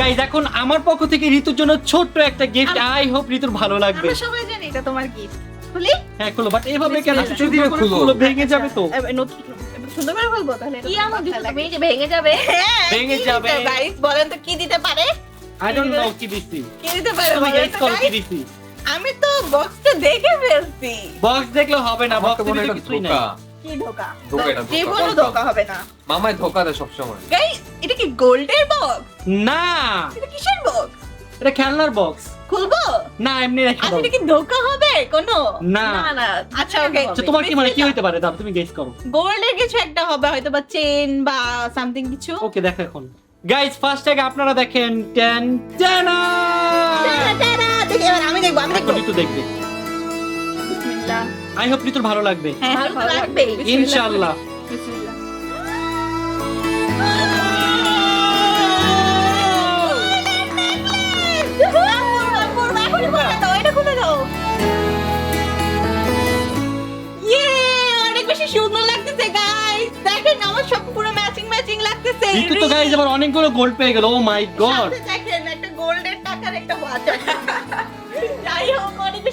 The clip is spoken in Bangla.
গাইজ এখন আমার পক্ষ থেকে ঋতুর জন্য ছোট্ট একটা গিফট আই হোপ ঋতুর ভালো লাগবে। আমরা সবাই জানি এটা তোমার গিফট খুলি? হ্যাঁ খুলো বাট এভাবে কেন? দিয়ে খুলো। খুলো ভেঙে যাবে তো। সুন্দর করে বলব তাহলে কি আমার লাগে। তুমি যে ভেঙে যাবে? হ্যাঁ, ভেঙে যাবে। guys? বলেন তো কি দিতে পারে? আই ডোন্ট নো কি দিছি কি দিতে পারে তুমি গাইজ তো, করো কি দিছি আমি তো বক্সটা দেখে ফেলছি। বক্স দেখলে হবে না বক্স মনে কিছুই নাই। কি ধোকা? ধোকা এটা, জীবনও ধোকা হবে না। মামায় ধোকা দেয় সবসময়। গাইস এটা কি গোল্ডের বক্স না। এটা কিসের বক্স এটা খেলনার বক্স খুলবো? না এমনি রেখে আচ্ছা দাও। কি ধোকা হবে? কোনো? না। না আচ্ছা ওকে তোমার কি মানে কি হইতে পারে? দাও তুমি গেস করো। গোল্ডের কিছু একটা হবে হয়তো বা চেন বা সামথিং কিছু। ওকে দেখো এখন। গাইজ ফার্স্ট আগে আপনারা দেখেন টেন টেনা টাটা। দেখি এবার আমি দেখব আমি দেখব। দেখবে। বিসমিল্লাহ। আই হোপ ভালো লাগবে। হ্যাঁ ভালো। লাগবে ইনশাআল্লাহ। লাগতেছে তো গাইজ আবার অনেকগুলো গোল্ড পেয়ে গেল ও মাই গড দেখেন একটা গোল্ডের টাকার একটা বাজার। যাই হোক অনেক